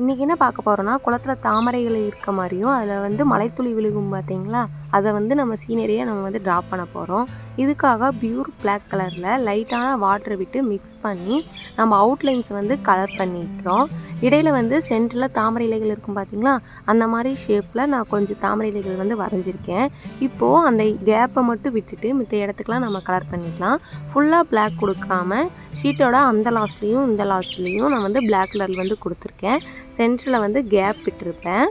இன்றைக்கி என்ன பார்க்க போகிறோன்னா குளத்துல தாமரைகள் இருக்க மாதிரியும் அதில் வந்து மலைத்துளி விழுகும் பார்த்தீங்களா? அதை வந்து நம்ம சீனரியாக நம்ம வந்து ட்ரா பண்ண போகிறோம் இதுக்காக பியூர் பிளாக் கலரில் லைட்டான வாட்டர் விட்டு மிக்ஸ் பண்ணி நம்ம அவுட்லைன்ஸ் வந்து கலர் பண்ணிக்கிறோம். இடையில வந்து சென்டரில் தாமரை இலைகள் இருக்கும் பார்த்தீங்களா? அந்த மாதிரி ஷேப்பில் நான் கொஞ்சம் தாமரை இலைகள் வந்து வரைஞ்சிருக்கேன். இப்போது அந்த கேப்பை மட்டும் விட்டுட்டு மித்த இடத்துக்குலாம் நம்ம கலர் பண்ணிக்கலாம். ஃபுல்லாக பிளாக் கொடுக்காம ஷீட்டோட அந்த லாஸ்ட்லேயும் இந்த லாஸ்ட்லேயும் நான் வந்து பிளாக் கலர் வந்து கொடுத்துருக்கேன். சென்டரில் வந்து கேப் விட்டுருப்பேன்.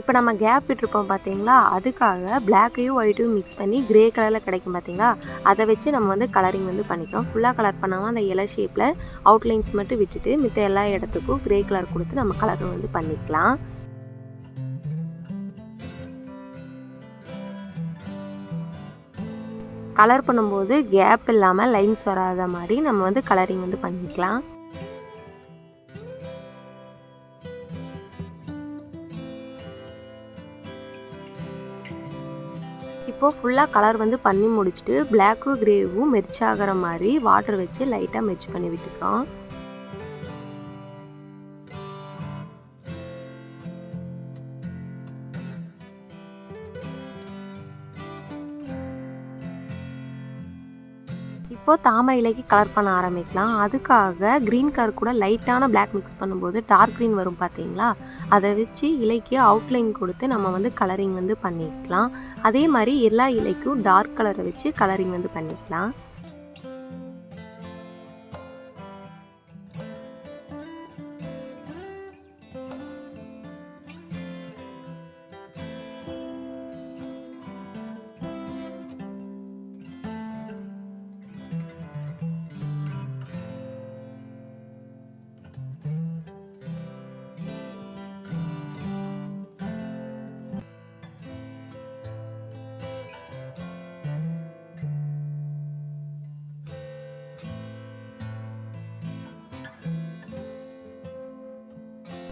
இப்போ நம்ம கேப் விட்டுருப்போம் பார்த்தீங்களா அதுக்காக பிளாக்கையும் ஒயிட்டையும் மிக்ஸ் பண்ணி கிரே கலரில் கிடைக்கும் பார்த்தீங்களா அதை வச்சு நம்ம வந்து கலரிங் வந்து பண்ணிக்கிறோம். ஃபுல்லாக கலர் பண்ணாமல் அந்த இலை ஷேப்பில் அவுட்லைன்ஸ் மட்டும் விட்டுட்டு மித்த எல்லா இடத்துக்கும் கிரே கலர் கொடுத்து நம்ம கலர் வந்து பண்ணிக்கலாம். கலர் பண்ணும்போது கேப் இல்லாமல் லைன்ஸ் வராத மாதிரி நம்ம வந்து கலரிங் வந்து பண்ணிக்கலாம். இப்போது ஃபுல்லாக கலர் வந்து பண்ணி முடிச்சுட்டு பிளாக்கும் கிரேவும் மெர்ச் ஆகிற மாதிரி வாட்டர் வச்சு லைட்டாக மெர்ச் பண்ணி விட்டுக்கிறோம். இப்போது தாமரை இலைக்கு கலர் பண்ண ஆரம்பிக்கலாம். அதுக்காக க்ரீன் கலர் கூட லைட்டான பிளாக் மிக்ஸ் பண்ணும்போது டார்க் க்ரீன் வரும் பார்த்தீங்களா அதை வச்சு இலைக்கு அவுட்லைன் கொடுத்து நம்ம வந்து கலரிங் வந்து பண்ணிக்கலாம். அதே மாதிரி எல்லா இலைக்கும் டார்க் கலரை வச்சு கலரிங் வந்து பண்ணிக்கலாம்.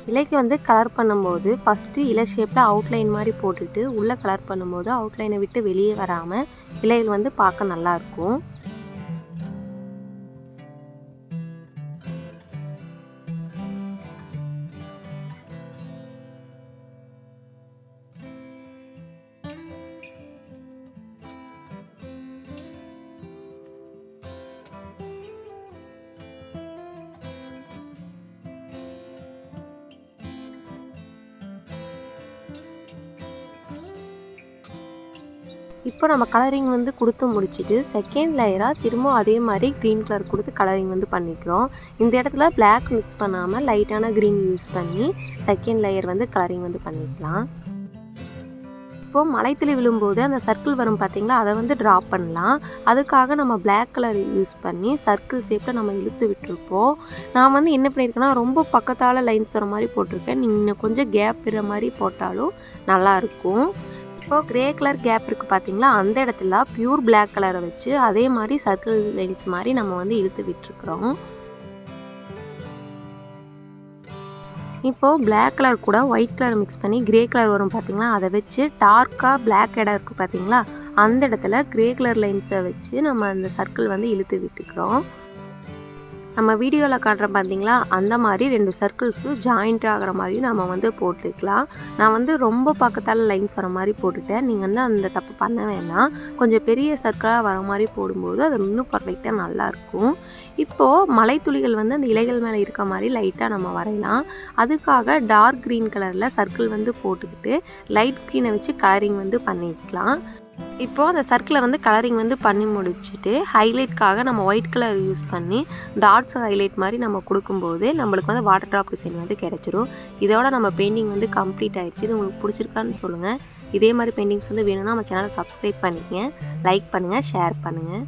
இலைக்கு வந்து கலர் பண்ணும்போது ஃபஸ்ட்டு இலை ஷேப்பில் அவுட்லைன் மாதிரி போட்டுட்டு உள்ளே கலர் பண்ணும்போது அவுட்லைனை விட்டு வெளியே வராமல் இலைகள் வந்து பார்க்க நல்லாயிருக்கும் இப்போ நம்ம கலரிங் வந்து கொடுத்து முடிச்சுட்டு செகண்ட் லேயராக திரும்ப அதே மாதிரி க்ரீன் கலர் கொடுத்து கலரிங் வந்து பண்ணிக்கிறோம். இந்த இடத்துல பிளாக் மிக்ஸ் பண்ணாமல் லைட்டான க்ரீன் யூஸ் பண்ணி செகண்ட் லேயர் வந்து கலரிங் வந்து பண்ணிக்கலாம். இப்போது மலைத்தில் விழும்போது அந்த சர்க்கிள் வரும் பார்த்தீங்களா? அதை வந்து ட்ரா பண்ணலாம். அதுக்காக நம்ம பிளாக் கலர் யூஸ் பண்ணி சர்க்கிள் ஷேப்பில் நம்ம இழுத்து விட்டுருப்போம். நான் வந்து என்ன பண்ணியிருக்கேன்னா ரொம்ப பக்கத்தால் லைன்ஸ் வர மாதிரி போட்டிருக்கேன். நீங்கள் கொஞ்சம் கேப் விடுற மாதிரி போட்டாலும் நல்லாயிருக்கும் இப்போ கிரே கலர் கேப் இருக்குது பார்த்தீங்களா அந்த இடத்துல பியூர் பிளாக் கலரை வச்சு அதே மாதிரி சர்க்கிள் லைன்ஸ் மாதிரி நம்ம வந்து இழுத்து விட்டுருக்குறோம். இப்போது பிளாக் கலர் கூட ஒயிட் கலர் மிக்ஸ் பண்ணி கிரே கலர் வரும் பார்த்தீங்களா அதை வச்சு டார்க்காக பிளாக் இடம் இருக்குது பார்த்தீங்களா அந்த இடத்துல கிரே கலர் லைன்ஸை வச்சு நம்ம அந்த சர்க்கிள் வந்து இழுத்து விட்டுக்கிறோம். நம்ம வீடியோவில் காட்டுறோம் பார்த்தீங்களா அந்த மாதிரி ரெண்டு சர்க்கிள்ஸும் ஜாயிண்ட் ஆகிற மாதிரி நம்ம வந்து போட்டுக்கலாம். நான் வந்து ரொம்ப பக்கத்தால் லைன்ஸ் வர மாதிரி போட்டுட்டேன். நீங்கள் வந்து அந்த தப்பு பண்ண வேணாம். கொஞ்சம் பெரிய சர்க்கிளாக வர மாதிரி போடும்போது அது இன்னும் பர்ஃபெக்டாக நல்லாயிருக்கும் இப்போது மலைத்துளிகள் வந்து அந்த இலைகள் மேலே இருக்க மாதிரி லைட்டாக நம்ம வரையலாம். அதுக்காக டார்க் க்ரீன் கலரில் சர்க்கிள் வந்து போட்டுக்கிட்டு லைட் க்ரீனை வச்சு கலரிங் வந்து பண்ணிக்கலாம். இப்போது அந்த சர்க்கிளை வந்து கலரிங் வந்து பண்ணி முடிச்சுட்டு ஹைலைட்காக நம்ம ஒயிட் கலர் யூஸ் பண்ணி டாட்ஸ் ஹைலைட் மாதிரி நம்ம கொடுக்கும்போது நம்மளுக்கு வந்து வாட்டர் ட்ராப் டிசைன் வந்து கிடச்சிரும். இதோட நம்ம பெயிண்டிங் வந்து கம்ப்ளீட் ஆகிடுச்சு இது உங்களுக்கு பிடிச்சிருக்கான்னு சொல்லுங்கள் இதே மாதிரி பெயிண்டிங்ஸ் வந்து வேணும்னா நம்ம சேனலை சப்ஸ்கிரைப் பண்ணிக்கங்க. லைக் பண்ணுங்கள் ஷேர் பண்ணுங்கள்